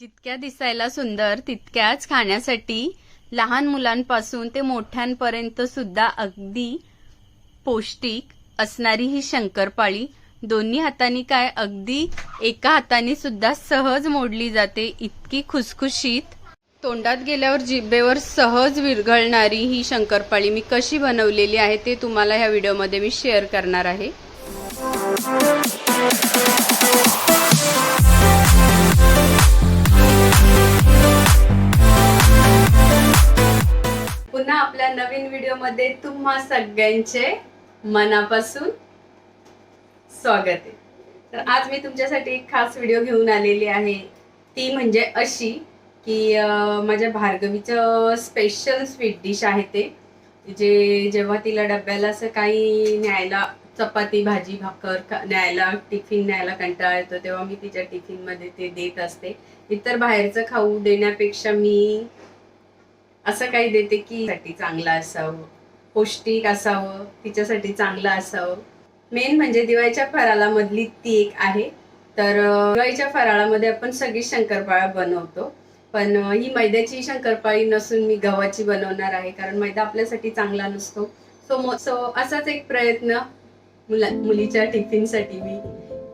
जितक्या दिसायला सुंदर तितक्याच खाण्यासाठी लहान मुलांपासून ते मोठ्यांपर्यंत सुद्धा अगदी पौष्टिक असणारी ही शंकरपाळी. दोन्ही हातांनी काय अगदी एका हाताने सुद्धा सहज मोडली जाते इतकी खुसखुशीत. तोंडात गेल्यावर जिभेवर सहज विरघळणारी ही शंकरपाळी मी कशी बनवलेली आहे ते तुम्हाला ह्या व्हिडिओमध्ये मी शेअर करणार आहे. व्हिडिओमध्ये तुम्हा सगळ्यांचे मनापासून स्वागत आहे. तर आज मी तुमच्यासाठी एक खास व्हिडिओ घेऊन आलेली आहे. ती म्हणजे अशी की माझ्या भार्गवीचं स्पेशल स्वीट डिश आहे ते. जे जेव्हा तिला डब्याला असं काही न्यायला चपाती भाजी भाकर न्यायला टिफिन न्यायला कंटाळा येतो तेव्हा मी तिच्या टिफिनमध्ये ते देत असते. इतर बाहेरचं खाऊ देण्यापेक्षा मी असं काही देते की साठी चांगलं असावं पौष्टिक असावं तिच्यासाठी चांगलं असावं. मेन म्हणजे दिवाळीच्या फराळा मधली ती एक आहे. तर दिवाळीच्या फराळामध्ये आपण सगळी शंकरपाळा बनवतो. पण ही मैद्याची शंकरपाळी नसून मी गव्हाची बनवणार आहे कारण मैदा आपल्यासाठी चांगला नसतो. सो मो सो असाच एक प्रयत्न मुला मुलीच्या टिफिनसाठी मी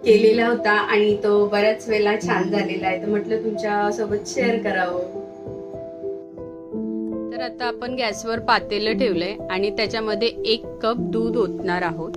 केलेला होता आणि तो बऱ्याच वेळेला छान झालेला आहे. तर म्हटलं तुमच्यासोबत शेअर करावं. तर आता आपण गॅसवर पातेलं ठेवलंय आणि त्याच्यामध्ये एक कप दूध ओतणार आहोत.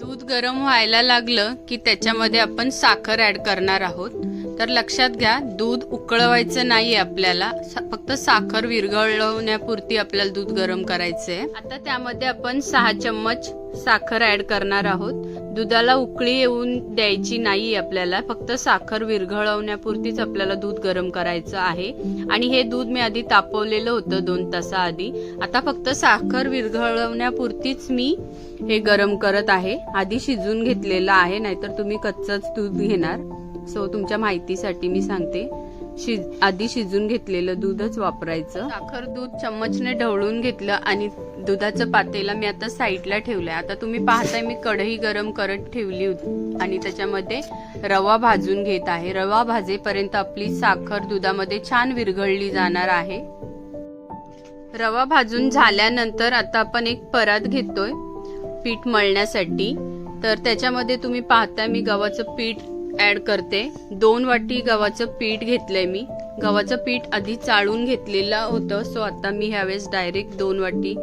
दूध गरम व्हायला लागलं की त्याच्यामध्ये आपण साखर ऍड करणार आहोत. तर लक्षात घ्या दूध उकळवायचं नाहीये आपल्याला. फक्त साखर विरघळवण्यापुरती आपल्याला दूध गरम करायचंय. आता त्यामध्ये आपण सहा चम्मच साखर ऍड करणार आहोत. दुधाला उकळी येऊन द्यायची नाही आपल्याला. फक्त साखर विरघळवण्यापुरतीच आपल्याला दूध गरम करायचं आहे. आणि हे दूध मी आधी तापवलेलं होतं दोन तासाआधी आता फक्त साखर विरघळवण्यापुरतीच मी हे गरम करत आहे. आधी शिजून घेतलेलं आहे नाहीतर तुम्ही कच्चंच दूध घेणार. सो तुमच्या माहितीसाठी मी सांगते. शिज आधी शिजून घेतलेलं दूधच वापरायचं. साखर दूध चम्मचने ढवळून घेतलं आणि दुधाचं पातेला मी आता साईडला ठेवलंय. आता तुम्ही पाहताय मी कढई गरम करत ठेवली होती. आणि त्याच्यामध्ये रवा भाजून घेत आहे. रवा भाजेपर्यंत आपली साखर दुधामध्ये छान विरघळली जाणार आहे. रवा भाजून झाल्यानंतर आता आपण एक परात घेतोय पीठ मळण्यासाठी. तर त्याच्यामध्ये तुम्ही पाहता मी गव्हाचं पीठ ऍड करते. दोन वाटी गव्हाचं पीठ घेतलंय मी. गव्हाचं पीठ आधी चाळून घेतलेलं होतं सो आता मी ह्यावेळेस डायरेक्ट दोन वाटी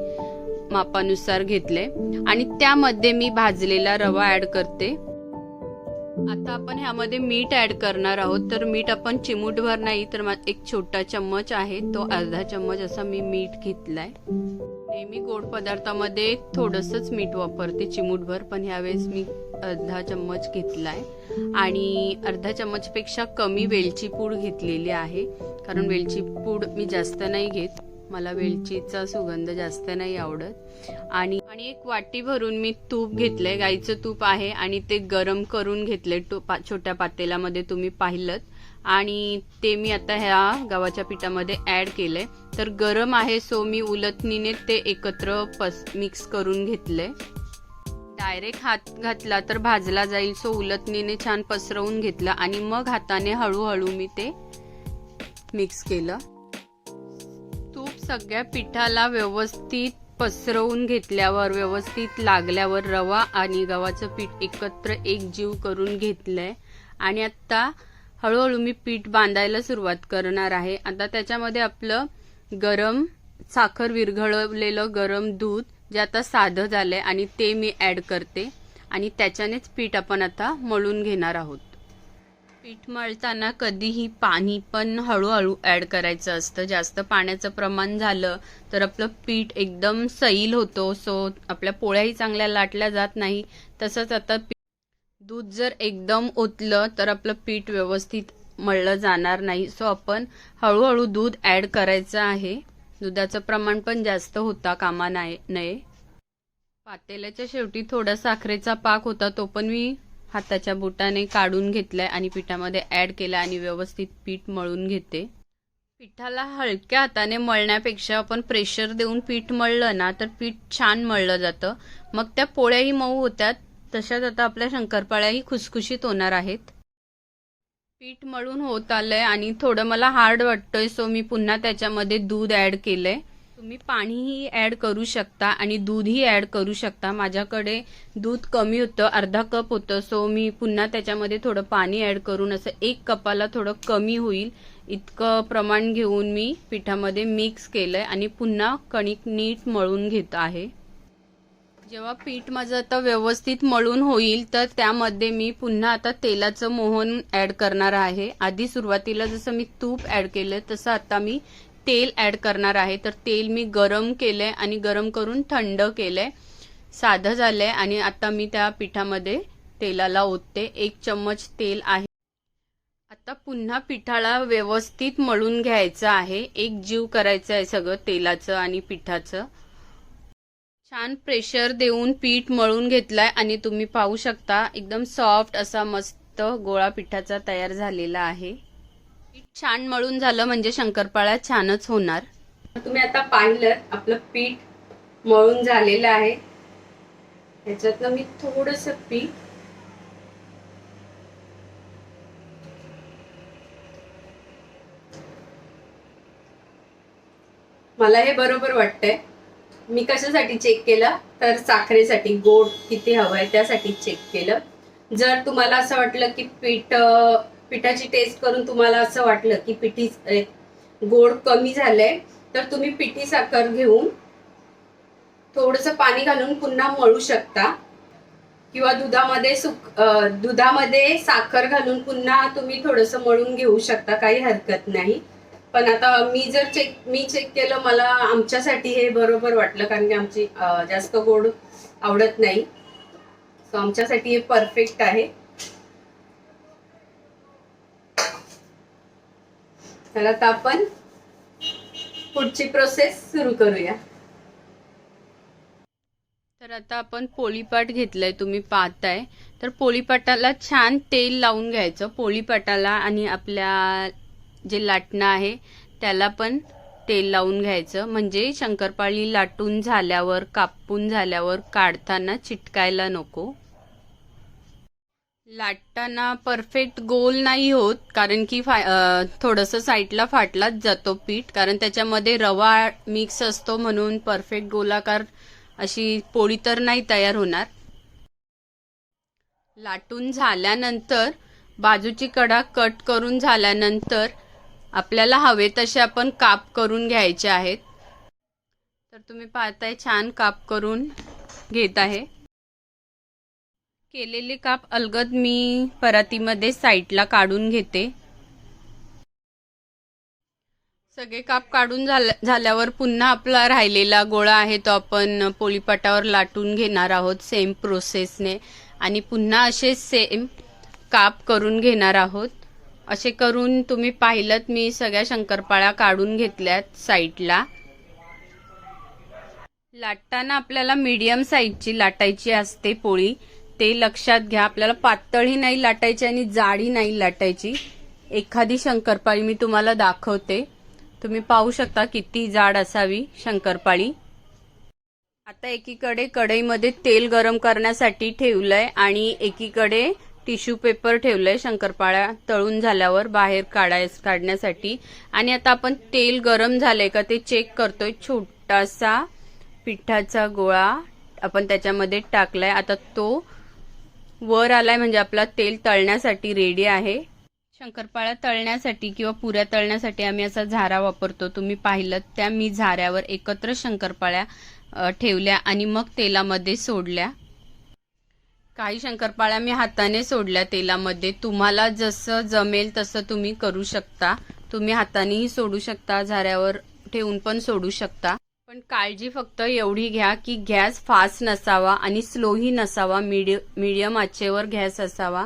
मापानुसार घेतले आणि त्यामध्ये मी भाजलेला रवा ऍड करते. आता आपण ह्यामध्ये मीठ ऍड करणार आहोत. तर मीठ आपण चिमूटभर नाही तर एक छोटा चम्मच आहे. तो अर्धा चम्मच असा मी मीठ घेतलाय. नेहमी गोड पदार्थामध्ये थोडंसंच मीठ वापरते चिमूटभर पण ह्यावेळेस मी अर्धा चम्मच घेतलाय. आणि अर्धा चम्मचपेक्षा कमी वेलची पूड घेतलेली आहे. कारण वेलची पूड मी जास्त नाही घेत. मला वेलचीचा सुगंध जास्त नाही आवडत. आणि आणि एक वाटी भरून मी तूप घेतलंय. गाईचं तूप आहे आणि ते गरम करून घेतले पा- छोट्या पातेल्यामध्ये तुम्ही पाहिलं आणि ते मी आता ह्या गव्हाच्या पिठामध्ये ऍड केलंय. तर गरम आहे सो मी उलटणीने ते एकत्र पस मिक्स करून घेतलंय. डायरेक्ट हात घातला तर भाजला जाईल. सो उलटणीने छान पसरवून घेतलं आणि मग हाताने हळूहळू मी ते मिक्स केलं. तूप सगळ्या पिठाला व्यवस्थित पसरवून घेतल्यावर व्यवस्थित लागल्यावर रवा आणि गव्हाचं पीठ एकत्र एक जीव करून घेतलंय. आणि आता हळूहळू मी पीठ बांधायला सुरुवात करणार आहे. आता त्याच्यामध्ये आपलं गरम साखर विरघळवलेलं गरम दूध जे आता साधं झालं आहे आणि ते मी ॲड करते. आणि त्याच्यानेच पीठ आपण आता मळून घेणार आहोत. पीठ मळताना कधीही पाणी पण हळूहळू ॲड करायचं असतं. जास्त पाण्याचं प्रमाण झालं तर आपलं पीठ एकदम सैल होतो. सो आपल्या पोळ्याही चांगल्या लाटल्या जात नाही. तसंच आता दूध जर एकदम ओतलं तर आपलं पीठ व्यवस्थित मळलं जाणार नाही. सो आपण हळूहळू दूध ॲड करायचं आहे. दुधाचं प्रमाण पण जास्त होता कामा नाही नये. पातेल्याच्या शेवटी थोडा साखरेचा पाक होता तो पण मी हाताच्या बोटाने काढून घेतलाय आणि पिठामध्ये ऍड केला आणि व्यवस्थित पीठ मळून घेते. पिठाला हलक्या हाताने मळण्यापेक्षा आपण प्रेशर देऊन पीठ मळलं ना तर पीठ छान मळलं जातं. मग त्या पोळ्याही मऊ होत्यात तशाच आता आपल्या शंकरपाळ्याही खुसखुशीत होणार आहेत. पीठ मळून होत आलंय आणि थोडं मला हार्ड वाटतंय सो मी पुन्हा त्याच्यामध्ये दूध ऍड केलंय. तुम्ही पाणीही ऍड करू शकता आणि दूधही ऍड करू शकता. माझ्याकडे दूध कमी होतं अर्धा कप होतं सो मी पुन्हा त्याच्यामध्ये थोडं पाणी ऍड करून असं एक कपाला थोडं कमी होईल इतकं प्रमाण घेऊन मी पिठामध्ये मिक्स केलंय आणि पुन्हा कणिक नीट मळून घेत आहे. जेव्हा पीठ माझं आता व्यवस्थित मळून होईल तर त्यामध्ये मी पुन्हा आता तेलाचं मोहन ऍड करणार आहे. आधी सुरुवातीला जसं मी तूप ऍड केलं तसं आता मी तेल ऍड करणार आहे. तर तेल मी गरम केलंय आणि गरम करून थंड केलंय. साधं झालंय आणि आता मी त्या पिठामध्ये तेलाला ओतते. एक चम्मच तेल आहे. आता पुन्हा पिठाला व्यवस्थित मळून घ्यायचं आहे. एक जीव करायचं आहे सगळं तेलाचं आणि पिठाचं. छान प्रेशर देऊन पीठ मळून घेतलाय आणि तुम्ही पाहू शकता एकदम सॉफ्ट असा मस्त गोळा पिठाचा तयार झालेला आहे. पीठ छान मळून झालं म्हणजे शंकरपाळ्या छानच होणार. तुम्ही आता पाहिलं आपलं पीठ मळून झालेलं आहे. ह्याच्यातनं मी थोडस पीठ मला हे बरोबर वाटतंय. मी कशासाठी चेक केलं? तर साखरेसाठी गोड किती हवं आहे त्यासाठी चेक केलं. जर तुम्हाला असं वाटलं की पीठ पिठाची टेस्ट करून तुम्हाला असं वाटलं की पिठी गोड कमी झालंय तर तुम्ही पिठी साखर घेऊन थोडंसं पाणी घालून पुन्हा मळू शकता. किंवा दुधामध्ये सुक दुधामध्ये साखर घालून पुन्हा तुम्ही थोडंसं मळून घेऊ शकता काही हरकत नाही. पण आता मी जर चेक मी चेक केलं मला आमच्यासाठी हे बरोबर वाटलं कारण की आमची जास्त गोड आवडत नाही. सो आमच्यासाठी हे परफेक्ट आहे. तर आता आपण पुढची प्रोसेस सुरू करूया. तर आता आपण पोळीपाट घेतलंय तुम्ही पाहताय. तर पोळीपाटाला छान तेल लावून घ्यायचं. पोळीपाटाला आणि आपल्या जे लाटणं आहे त्याला पण तेल लावून घ्यायचं. म्हणजे शंकरपाळी लाटून झाल्यावर कापून झाल्यावर काढताना चिटकायला नको. लाटताना परफेक्ट गोल नाही होत कारण की फा थोडंसं साईडला फाटलाच जातो पीठ कारण त्याच्यामध्ये रवा मिक्स असतो म्हणून परफेक्ट गोलाकार अशी पोळी तर नाही तयार होणार. लाटून झाल्यानंतर बाजूची कडा कट करून झाल्यानंतर आपल्याला हवे तसे आपण काप करून घ्यायचे आहेत. तर तुम्ही पाहताय छान काप करून घेत आहे. केलेले काप अलगद मी परातीमध्ये साईडला काढून घेते. सगळे काप काढून झाल्या- झाल्यावर पुन्हा आपला राहिलेला गोळा आहे तो आपण पोळीपाटावर लाटून घेणार आहोत सेम प्रोसेसने आणि पुन्हा असे सेम काप करून घेणार आहोत. असे करून तुम्ही पाहिलं मी सगळ्या शंकरपाळ्या काढून घेतल्यात साईडला. लाटताना आपल्याला मीडियम साईजची लाटायची असते पोळी. ते लक्षात घ्या आपल्याला पातळही नाही लाटायची आणि जाडी नाही लाटायची. एखादी शंकरपाळी मी तुम्हाला दाखवते. तुम्ही पाहू शकता किती जाड असावी शंकरपाळी. आता एकीकडे कढईमध्ये तेल गरम करण्यासाठी ठेवलंय आणि एकीकडे टिश्यू पेपर ठेवलंय शंकरपाळ्या तळून झाल्यावर बाहेर काढाय काढण्यासाठी. आणि आता आपण तेल गरम झालंय का ते चेक करतोय. छोटासा पिठाचा गोळा आपण त्याच्यामध्ये टाकलाय. आता तो वर आलाय म्हणजे आपला तेल तळण्यासाठी रेडी आहे. शंकरपाळ्या तळण्यासाठी किंवा पुऱ्या तळण्यासाठी आम्ही असा झारा वापरतो. तुम्ही पाहिलं त्या मी झाऱ्यावर एकत्र शंकरपाळ्या ठेवल्या आणि मग तेलामध्ये सोडल्या. काही शंकरपाळ्या मी हाताने सोडल्या तेलामध्ये. तुम्हाला जसं जमेल तसं तुम्ही करू शकता. तुम्ही हातानेही सोडू शकता झाऱ्यावर ठेवून पण सोडू शकता. पण काळजी फक्त एवढी घ्या की गॅस फास्ट नसावा आणि स्लोही नसावा मीडिय मीडियम आचेवर गॅस असावा.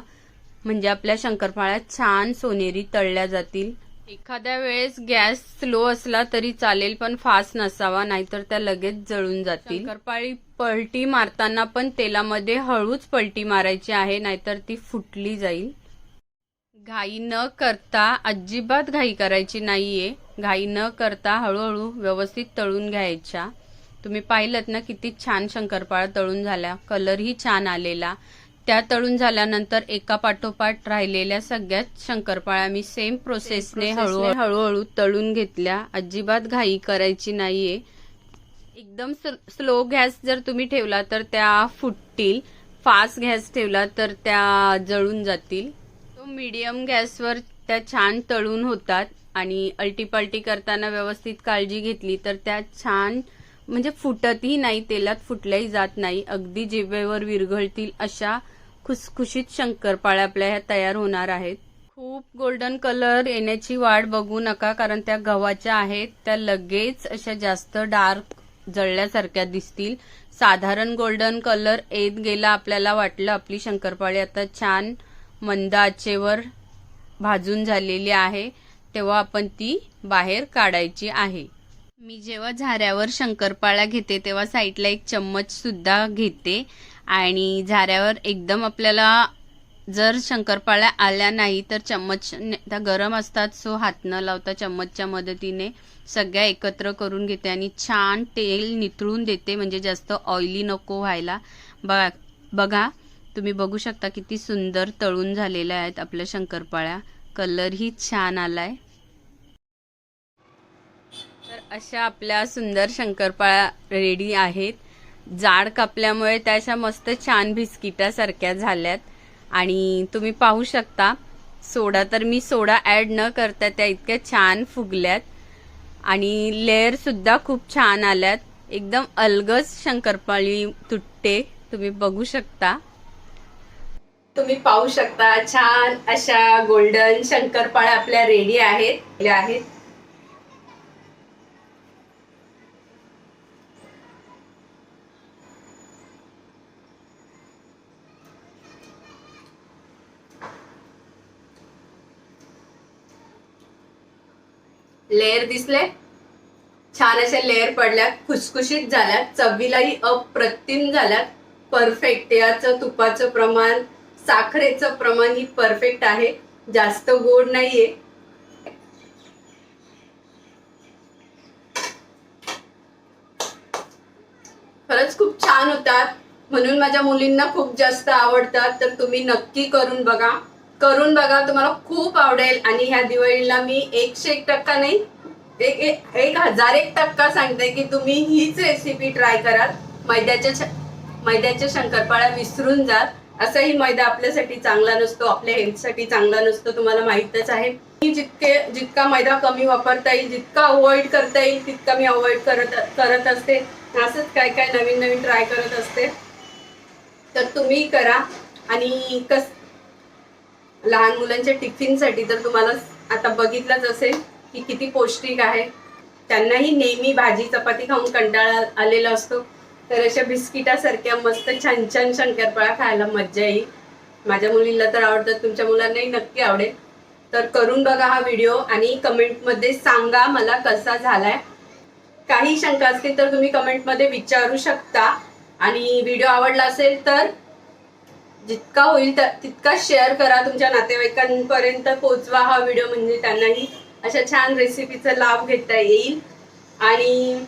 म्हणजे आपल्या शंकरपाळ्या छान सोनेरी तळल्या जातील. एखाद्या वेळेस गॅस स्लो असला तरी चालेल पण फास्ट नसावा नाहीतर त्या लगेच जळून जातील. शंकरपाळी पलटी मारताना पण तेलामध्ये हळूच पलटी मारायची आहे नाहीतर ती फुटली जाईल. घाई न करता अजिबात घाई करायची नाहीये. घाई न करता हळूहळू व्यवस्थित तळून घ्यायच्या. तुम्ही पाहिलं ना किती छान शंकरपाळा तळून झाल्या. कलरही छान आलेला. त्या तळून झाल्यानंतर एका पाठोपाठ राहिलेल्या सगळ्यात शंकरपाळ्या मी सेम प्रोसेसने हळूहळू हळूहळू तळून घेतल्या. अजिबात घाई करायची नाहीये. एकदम स्लो गॅस जर तुम्ही ठेवला तर त्या फुटतील. फास्ट गॅस ठेवला तर त्या जळून जातील. तो मीडियम गॅसवर त्या छान तळून होतात आणि अल्टीपल्टी करताना व्यवस्थित काळजी घेतली तर त्या छान म्हणजे फुटतही नाही तेलात फुटल्याही जात नाही. अगदी जिभेवर विरघळतील अशा खुसखुशीत शंकरपाळ्या आपल्या ह्या तयार होणार आहेत. खूप गोल्डन कलर येण्याची वाट बघू नका कारण त्या गव्हाच्या आहेत. त्या लगेच अशा जास्त डार्क जळल्यासारख्या दिसतील. साधारण गोल्डन कलर येत गेला आपल्याला वाटलं. आपली शंकरपाळी आता छान मंद आचेवर भाजून झालेली आहे. तेव्हा आपण ती बाहेर काढायची आहे. मी जेव्हा झाऱ्यावर शंकरपाळ्या घेते तेव्हा साईडला एक चम्मच सुद्धा घेते. आणि झाऱ्यावर एकदम आपल्याला जर शंकरपाळ्या आल्या नाही तर चम्मच त्या गरम असतात सो हात न लावता चम्मचच्या मदतीने सगळ्या एकत्र करून घेते आणि छान तेल निथळून देते म्हणजे जास्त ऑइली नको व्हायला. बघा बघा तुम्ही बघू शकता किती सुंदर तळून झालेल्या आहेत आपल्या शंकरपाळ्या कलरही छान आलाय. तर अशा आपल्या सुंदर शंकरपाळ्या रेडी आहेत. जाड कापल्यामुळे त्या अशा मस्त छान बिस्किटासारख्या झाल्यात. आणि तुम्ही पाहू शकता सोडा तर मी सोडा ॲड न करता त्या इतक्या छान फुगल्यात. आणि लेअर सुद्धा खूप छान आल्यात. एकदम अलगच शंकरपाळी तुटते तुम्ही बघू शकता. तुम्ही पाहू शकता छान अशा गोल्डन शंकरपाळ्या आपल्या रेडी आहेत आहेत. लेअर दिसले. छान अशा लेअर पडल्या खुसखुशीत झाल्यात चवीलाही अप्रतिम झाल्यात. परफेक्ट याचं तुपाचं प्रमाण साखरेचं प्रमाण ही परफेक्ट आहे. जास्त गोड नाहीये. खरंच खूप छान होतात. म्हणून माझ्या मुलींना खूप जास्त आवडतात. तर तुम्ही नक्की करून बघा. करून बघा तुम्हाला खूप आवडेल. आणि ह्या दिवाळीला मी एकशे एक टक्का नाही एक एक एक हजार एक टक्का सांगते की तुम्ही हीच रेसिपी ट्राय कराल. मैद्याच्या मैद्याच्या शंकरपाळ्या विसरून जाल. असाही मैदा आपल्यासाठी चांगला नसतो आपल्या हेल्थसाठी चांगला नसतो तुम्हाला माहीतच आहे. मी जितके जितका मैदा कमी वापरता येईल जितका अवॉइड करता येईल तितका मी अवॉइड करत करत असते. असंच काय काय नवीन नवीन ट्राय करत असते. तर तुम्ही करा. आणि कस लहान मुलांच्या टिफिनसाठी तर तुम्हाला आता बघितलंच असेल की किती पौष्टिक आहे. त्यांनाही नेहमी भाजी चपाती खाऊन कंटाळा आलेला असतो. तर अशा बिस्किटासारख्या मस्त छान छान शंकरपाळा खायला मज्जा येईल. माझ्या मुलीला तर आवडतात तुमच्या मुलांनाही नक्की आवडेल. तर करून बघा हा व्हिडिओ आणि कमेंटमध्ये सांगा मला कसा झालाय. काही शंका असतील तर तुम्ही कमेंटमध्ये विचारू शकता. आणि व्हिडिओ आवडला असेल तर जितका होईल तितका शेअर करा तुमच्या नातेवाईकांपर्यंत पोचवा हा व्हिडिओ म्हणजे त्यांनाही अशा छान रेसिपीचा लाभ घेता येईल. आणि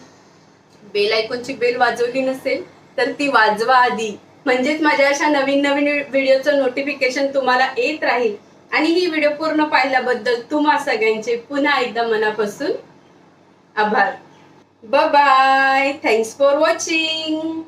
बेल आयकॉनची बेल वाजवली नसेल तर ती वाजवा आधी. म्हणजेच माझ्या अशा नवीन नवीन व्हिडिओचं नोटिफिकेशन तुम्हाला येत राहील. आणि ही व्हिडिओ पूर्ण पाहिल्याबद्दल तुम्हा सगळ्यांचे पुन्हा एकदा मनापासून आभार. Bye thanks for watching